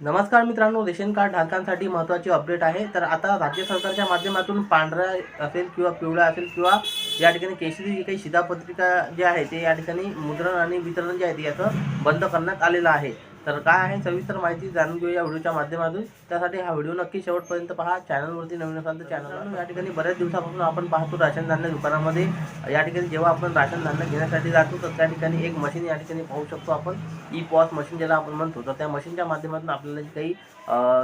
नमस्कार मित्रांनो ration card धारकांसाठी महत्त्वाची अपडेट आहे. तर आता राज्य सरकारच्या माध्यमातून पांढरा असेल किंवा पिवळा असेल किंवा या ठिकाणी केशरी जी काही शिधापत्रिका जे आहे ते या ठिकाणी मुद्रण आणि वितरण जे आहे ते याचं बंद करण्यात आलेलं आहे. तर काय आहे सविस्तर माहिती जाणून घेऊ या व्हिडिओच्या माध्यमातून. त्यासाठी हा व्हिडिओ नक्की शेवटपर्यंत पहा. चॅनलवरती नवीन असाल तर चॅनल या ठिकाणी बऱ्याच दिवसापासून आपण पाहतो राशन धान्य दुकानामध्ये. या ठिकाणी जेव्हा आपण राशन धान्य घेण्यासाठी जातो तर त्या ठिकाणी एक मशीन या ठिकाणी पाहू शकतो आपण. ई पॉस मशीन ज्याला आपण म्हणतो. तर त्या मशीनच्या माध्यमातून आपल्याला जे काही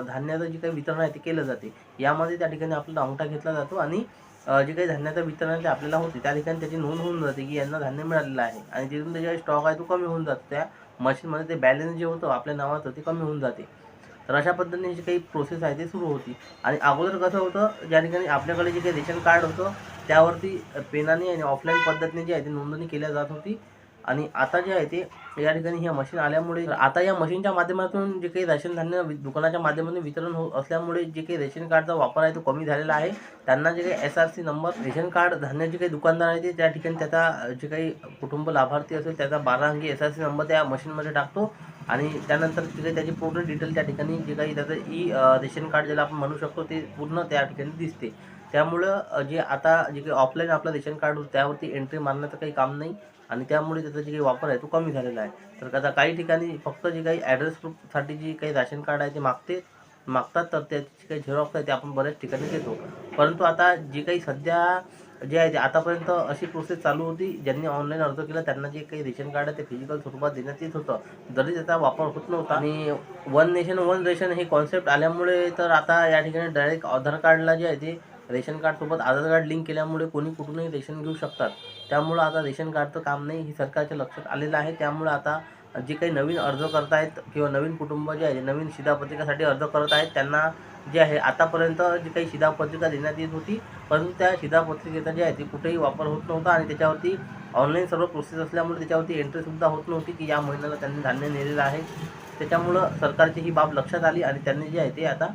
धान्याचं जे काही वितरण आहे ते केलं जाते. यामध्ये त्या ठिकाणी आपला अंगठा घेतला जातो आणि जे काही धान्याचं वितरण आहे ते आपल्याला होते. त्या ठिकाणी त्याची नोंद होऊन जाते की यांना धान्य मिळालेलं आहे. आणि तिथून त्याचे स्टॉक आहे तो कमी होऊन जातो. त्या मशीनमध्ये ते बॅलन्स जे होतं आपल्या नावाचं ते कमी होऊन जाते. तर अशा पद्धतीने जी काही प्रोसेस आहे ती सुरू होती. आणि अगोदर कसं होतं ज्या ठिकाणी आपल्याकडे जे काही रेशन कार्ड होतं त्यावरती पेनाने आणि ऑफलाईन पद्धतीने जी आहे ती नोंदणी केल्या जात होती. आणि आता जे आहे ते या ठिकाणी ह्या मशीन आल्यामुळे आता या मशीनच्या माध्यमातून जे काही रेशन धान्य वि- दुकानाच्या माध्यमातून वितरण होत असल्यामुळे जे काही रेशन कार्डचा वापर आहे तो कमी झालेला आहे. त्यांना जे काही S R C number ration card धान्याचे काही दुकानदार आहे ते त्या ठिकाणी त्याचा जे काही कुटुंब लाभार्थी असेल त्याचा बारा अंकी एस आर सी नंबर त्या मशीनमध्ये टाकतो. आणि त्यानंतर तिथे काही त्याची पूर्ण डिटेल त्या ठिकाणी जे काही त्याचं ई रेशन कार्ड ज्याला आपण म्हणू शकतो ते पूर्ण त्या ठिकाणी दिसते. त्यामुळं जे आता जे काही ऑफलाईन आपलं रेशन कार्ड होतं त्यावरती एंट्री मारण्याचं काही काम नाही. आणि त्यामुळे त्याचा जे काही वापर आहे तो कमी झालेला आहे. तर आता काही ठिकाणी फक्त जे काही ॲड्रेस प्रूफसाठी जी काही राशन कार्ड आहे ते मागते मागतात तर त्याची काही झेरॉक्स आहे ते आपण बऱ्याच ठिकाणी देतो परंतु आता जे काही सध्या जे आहे ते आतापर्यंत अशी प्रोसेस चालू होती ज्यांनी ऑनलाईन अर्ज केला त्यांना जे काही रेशन कार्ड आहे ते फिजिकल स्वरूपात देण्यात येत होतं. जरी त्याचा वापर होत नव्हता आणि वन नेशन वन रेशन हे कॉन्सेप्ट आल्यामुळे तर आता या ठिकाणी डायरेक्ट आधार कार्डला जे आहे ते रेशन कार्डसोबत आधार कार्ड लिंक केल्यामुळे कोणी कुठूनही रेशन घेऊ शकतात. त्यामुळं आता रेशन कार्डचं काम नाही हे सरकारच्या लक्षात आलेलं आहे. त्यामुळं आता जे काही नवीन अर्ज करत आहेत किंवा नवीन कुटुंब जे आहे नवीन शिधापत्रिकासाठी अर्ज करत आहेत त्यांना जे आहे आतापर्यंत जी काही शिधापत्रिका देण्यात येत होती परंतु त्या शिधापत्रिकेचा जे आहे ते कुठेही वापर होत नव्हता आणि त्याच्यावरती ऑनलाईन सर्व प्रोसेस असल्यामुळे त्याच्यावरती एंट्रीसुद्धा होत नव्हती की या महिन्याला त्यांनी धान्य नेलेलं आहे. त्याच्यामुळं सरकारची ही बाब लक्षात आली आणि त्यांनी जे आहे ते आता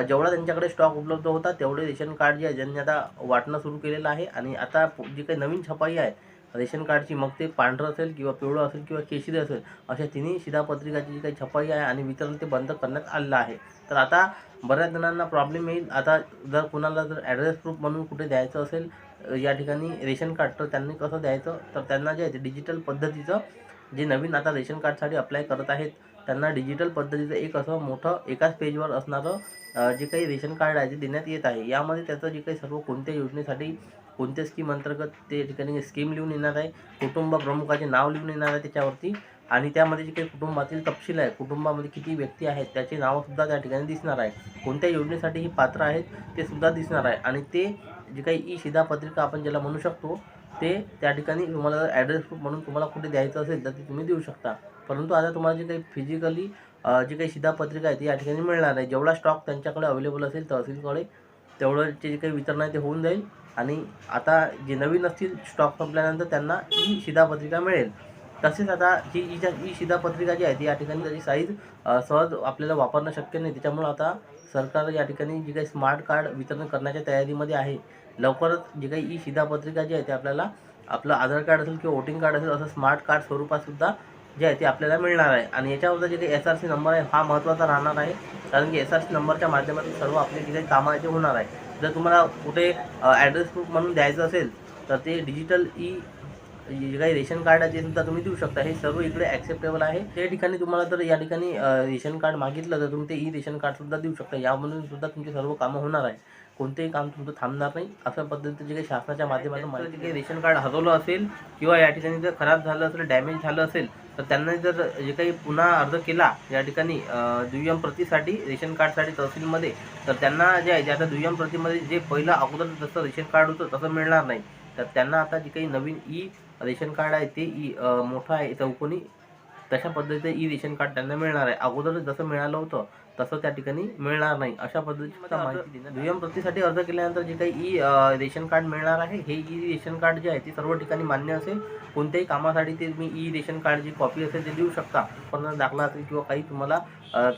जेवढा त्यांच्याकडे स्टॉक उपलब्ध होता तेवढे रेशन कार्ड जे आहे ज्यांनी आता वाटणं सुरू केलेलं आहे. आणि आता जी काही नवीन छपाई आहे रेशन कार्डची मग ते पांढरं असेल किंवा पिवळं असेल किंवा केशरी असेल अशा तिन्ही शिधापत्रिकाची जी काही छपाई आहे आणि वितरण ते बंद करण्यात आलेलं आहे. तर आता बऱ्याच जणांना प्रॉब्लेम येईल. आता जर कोणाला जर ॲड्रेस प्रूफ म्हणून कुठे द्यायचं असेल या ठिकाणी रेशन कार्ड तर त्यांनी कसं द्यायचं? तर त्यांना जे आहे ते डिजिटल पद्धतीचं जे नवीन आता रेशन कार्डसाठी अप्लाय करत आहेत त्यांना डिजिटल पद्धतीचं एक असं मोठं एकाच पेजवर असणारं जे काही रेशन कार्ड आहे ते देण्यात येत आहे. यामध्ये त्याचं जे काही सर्व कोणत्या योजनेसाठी कोणत्या स्कीम अंतर्गत ते ठिकाणी स्कीम लिहून येणार आहे कुटुंब प्रमुखाचे नाव लिहून येणार आहे त्याच्यावरती आणि त्यामध्ये जे काही कुटुंबातील तपशील आहे कुटुंबामध्ये किती व्यक्ती आहेत त्याचे नावंसुद्धा त्या ठिकाणी दिसणार आहे. कोणत्या योजनेसाठी ही पात्र आहेत ते सुद्धा दिसणार आहे. आणि ते जे काही ई शिधापत्रिका आपण ज्याला म्हणू शकतो ते त्या ठिकाणी तुम्हाला ॲड्रेस प्रूफ म्हणून तुम्हाला कुठे द्यायचं असेल तर ते तुम्ही देऊ शकता. परंतु आता तुम्हाला जे काही फिजिकली जी काही शिधापत्रिका आहे ती या ठिकाणी मिळणार नाही. जेवढा स्टॉक त्यांच्याकडे अवेलेबल असेल तहसीलकडे तेवढंचे जे काही वितरण आहे ते होऊन जाईल. आणि आता जे नवीन असतील स्टॉक संपल्यानंतर त्यांना ई शिधापत्रिका मिळेल. तसेच आता ही ई ज्या ई शिधापत्रिका जी आहे ती या ठिकाणी त्याची साईज सहज आपल्याला वापरणं शक्य नाही. त्याच्यामुळं आता सरकार या ठिकाणी जे काही स्मार्ट कार्ड वितरण करण्याच्या तयारीमध्ये आहे लवकरच जे काही ई शिधापत्रिका जी आहे ते आपल्याला आपलं आधार कार्ड असेल किंवा वोटिंग कार्ड असेल असं स्मार्ट कार्ड स्वरूपातसुद्धा जे आहे ते आपल्याला मिळणार आहे. आणि याच्यावरचा जे काही एस आर सी नंबर आहे हा महत्त्वाचा राहणार आहे. कारण की एस आर सी नंबरच्या माध्यमातून सर्व आपले जे काही कामं आहे ते होणार आहे. जर तुम्हाला कुठे ॲड्रेस प्रूफ म्हणून द्यायचं असेल तर ते डिजिटल ई e जे काही रेशन कार्ड आहे ते सुद्धा तुम्ही देऊ शकता हे सर्व इकडे ॲक्सेप्टेबल आहे. त्या ठिकाणी तुम्हाला जर या ठिकाणी रेशन कार्ड मागितलं तर तुम्ही ते ई रेशन कार्ड सुद्धा देऊ शकता. यामधून सुद्धा तुमची सर्व कामं होणार आहे. कोणतेही काम तुमचं थांबणार नाही. अशा पद्धतीचं जे काही शासनाच्या माध्यमातून माहिती जे काही रेशन कार्ड हरवलं असेल किंवा या ठिकाणी जर खराब झालं असेल डॅमेज झालं असेल तर त्यांना जर जे काही पुन्हा अर्ज केला या ठिकाणी दुय्यम प्रतीसाठी रेशन कार्डसाठी तहसीलमध्ये तर त्यांना जे आहे जे आता दुय्यम प्रतीमध्ये जे पहिलं अगोदर जसं रेशन कार्ड होतं तसं मिळणार नाही. तर त्यांना आता जे काही नवीन ई रेशन कार्ड आहे ते ई मोठं आहे. चौकोनी तशा पद्धतीचं ई रेशन कार्ड त्यांना मिळणार आहे. अगोदर जसं मिळालं होतं तसं त्या ठिकाणी मिळणार नाही. अशा पद्धतीची माहिती दुय्यम प्रतीसाठी अर्ज केल्यानंतर जे काही ई रेशन कार्ड मिळणार आहे हे ई रेशन कार्ड जे आहे ते सर्व ठिकाणी मान्य असेल. कोणत्याही कामासाठी ते तुम्ही ई रेशन कार्ड जी कॉपी असेल ते देऊ शकता. उत्पन्न दाखला असेल किंवा काही तुम्हाला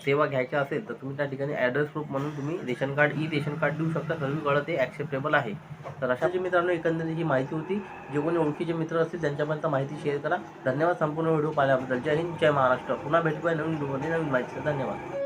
सेवा घ्यायच्या असेल तर तुम्ही त्या ठिकाणी ॲड्रेस प्रूफ म्हणून तुम्ही ration card E ration card देऊ शकता. सर्वीकडे ते ॲक्सेप्टेबल आहे. तर अशा जे मित्रांनो एकंदरीत ही माहिती होती. जे कोणी ओळखीचे मित्र असतील त्यांच्यापर्यंत माहिती शेअर करा. धन्यवाद संपूर्ण व्हिडिओ पाहिल्याबद्दल. जय हिंद जय महाराष्ट्र. पुन्हा भेटूया नवीन व्हिडिओमध्ये नवीन माहिती धन्यवाद.